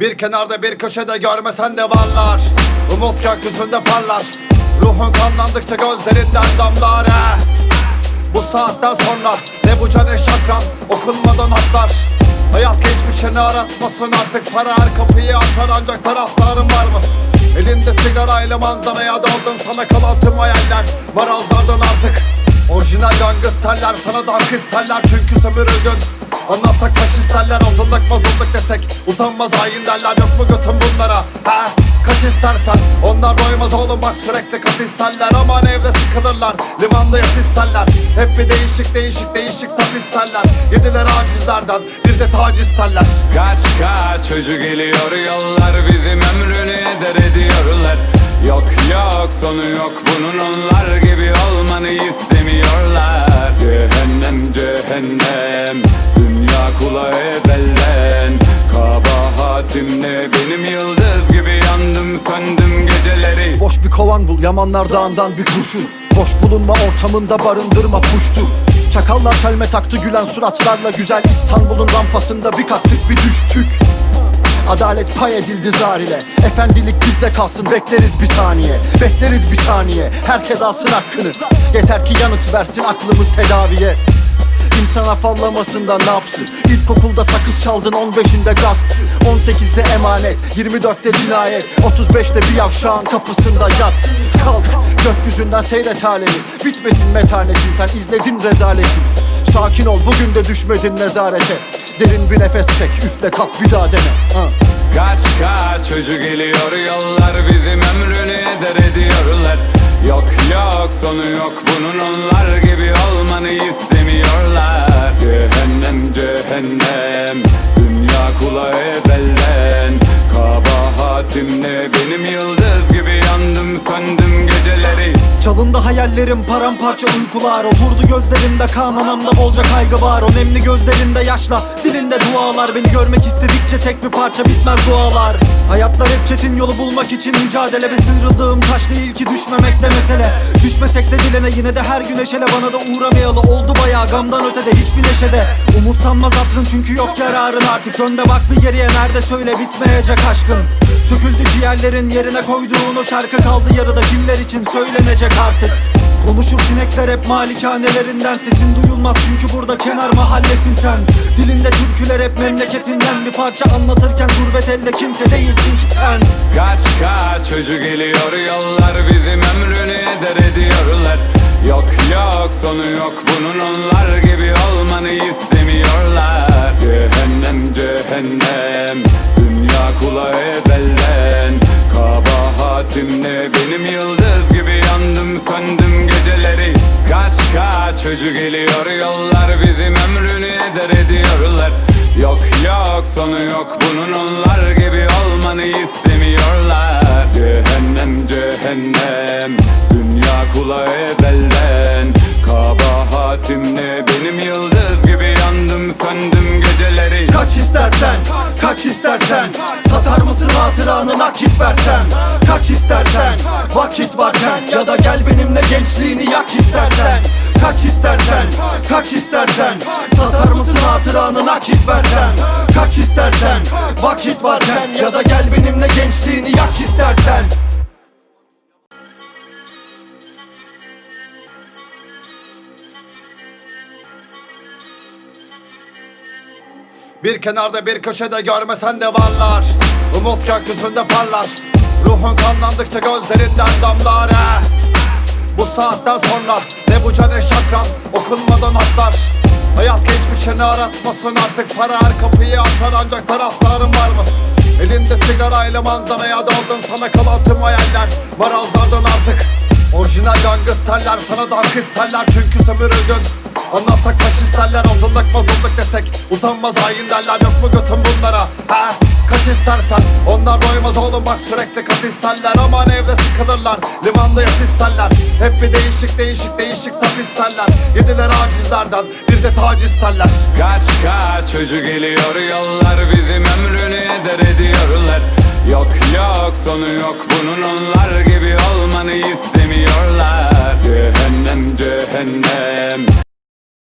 Bir kenarda bir köşede görmesen de varlar. Umut gökyüzünde parlar. Ruhun kanlandıkça gözlerinden damlar he. Bu saatten sonra ne bu can ne şakran Okunmadan atlar. Hayat geçmişini aratmasın artık Para. Her kapıyı açar ancak taraftarın var mı? Elinde sigarayla manzaraya daldın. Sana kalan tüm hayaller var azlardan artık. Orijinal gangsterler sana da hak isterler Çünkü sömürüldün Anlatsak taş isterler azınlık mazınlık desek Utanmaz hain derler yok mu götün bunlara? He kaç istersen Onlar doymaz oğlum bak sürekli kat isterler. Aman evde sıkılırlar limanda yat isterler. Hep bir değişik değişik değişik tat isterler. Yediler acizlerden bir de tac isterler. Kaç kaç çocuk geliyor yollar Bizim ömrünü eder ediyorlar. Yok yok sonu yok bunun onlar gibi olmanı istemiyorlar Cehennem cehennem. Dünya kula evvelden. Kabahatim ne benim yıldız gibi yandım söndüm geceleri. Boş bir kovan bul Yamanlar dağından bir kurşun. Boş bulunma ortamında barındırma puştu. Çakallar çelme taktı gülen suratlarla Güzel İstanbul'un rampasında bir kalktık bir düştük Adalet pay edildi zar ile. Efendilik bizde kalsın bekleriz bir saniye. Bekleriz bir saniye Herkes alsın hakkını. Yeter ki yanıt versin aklımız tedaviye. İnsan afallamasında ne yapsın? İlkokulda sakız çaldın 15'inde gaspçı 18'de emanet 24'te cinayet. 35'te bir yavşağın kapısında yat Kalk gökyüzünden seyret alemi. Bitmesin metanetin sen izledin rezaletin. Sakin ol bugün de düşmedin nezarete Derin bir nefes çek. Üfle kalk bir daha dene. Ha. Kaç kaç çocuk geliyor yollar Bizim ömrünü eder ediyorlar. Yok yok sonu yok bunun onlar gibi olmanı istemiyorlar. Cehennem cehennem Dünya kula evvelden Kabahatim ne benim yıldız gibi yandım söndüm geceleri. Çalındı hayallerim paramparça uykular. Oturdu gözlerimde kan anamda bolca kaygı var. O nemli gözlerinde yaşla dilinde dualar Beni görmek istedikçe tek bir parça bitmez dualar. Hayatlar hep çetin yolu bulmak için mücadele Ve sıyrıldığım taş değil ki düşmemek de mesele. Düşmesek de dilene yine de her güneşele Bana da uğramayalı oldu bayağı gamdan ötede hiçbir neşede. Umursanmaz hatırın çünkü yok yararın artık. Dön de bak bir geriye nerede söyle bitmeyecek aşkın. Söküldü ciğerlerin yerine koyduğun o şarkı kaldı yarıda kimler için söylenecek artık Konuşur sinekler hep malikanelerinden. Sesin duyulmaz çünkü burada kenar mahallesin sen. Dilinde türküler hep memleketinden. Bir parça anlatırken gurbet elde kimse değilsin ki sen. Kaç kaç çocuk geliyor yollar Bizim ömrünü eder ediyorlar. Yok yok sonu yok bunun onlar gibi olmanı istemiyorlar. Cehennem cehennem Dünya kula evvelden çocuk geliyor yollar Bizim ömrünü eder ediyorlar. Yok yok sonu yok bunun onlar gibi olmanı istemiyorlar. Cehennem cehennem Dünya kula evvelden Kabahatim ne benim yıldız gibi yandım söndüm geceleri. Kaç istersen, kaç istersen Satar mısın hatıranı nakit versen? Kaç istersen, vakit varken Ya da gel benimle gençliğini yak istersen Kaç istersen, kaç istersen. Satar mısın hatıranı nakit versen. Kaç istersen, vakit varken Ya da gel benimle gençliğini yak istersen. Bir kenarda bir köşede görmesen de varlar. Umut gökyüzünde parlar. Ruhun kanlandıkça gözlerinden damlar. he. Bu saatten sonra ne bu can ne şakran Okunmadan atlar. Hayat geçmişini aratmasın artık Para her kapıyı açar ancak taraftarın var mı? Elinde sigarayla manzaraya daldın Sana kalan tüm hayaller var azlardan artık. Orijinal gangsterler sana da isterler Çünkü sömürüldün. Anlatsak taş isterler azınlık mazınlık desek Utanmaz hain derler. Yok mu götün bunlara He kaç istersen Onlar doymaz oğlum bak sürekli kat isterler. Aman evde sıkılırlar limanda yat isterler. Hep bir değişik değişik değişik tat isterler. Yediler acizlerden bir de tac isterler. Kaç kaç çocuk geliyor yollar Bizim ömrünü eder ediyorlar. Yok yok sonu yok bunun onlar gibi olmanı istemiyorlar. Cehennem cehennem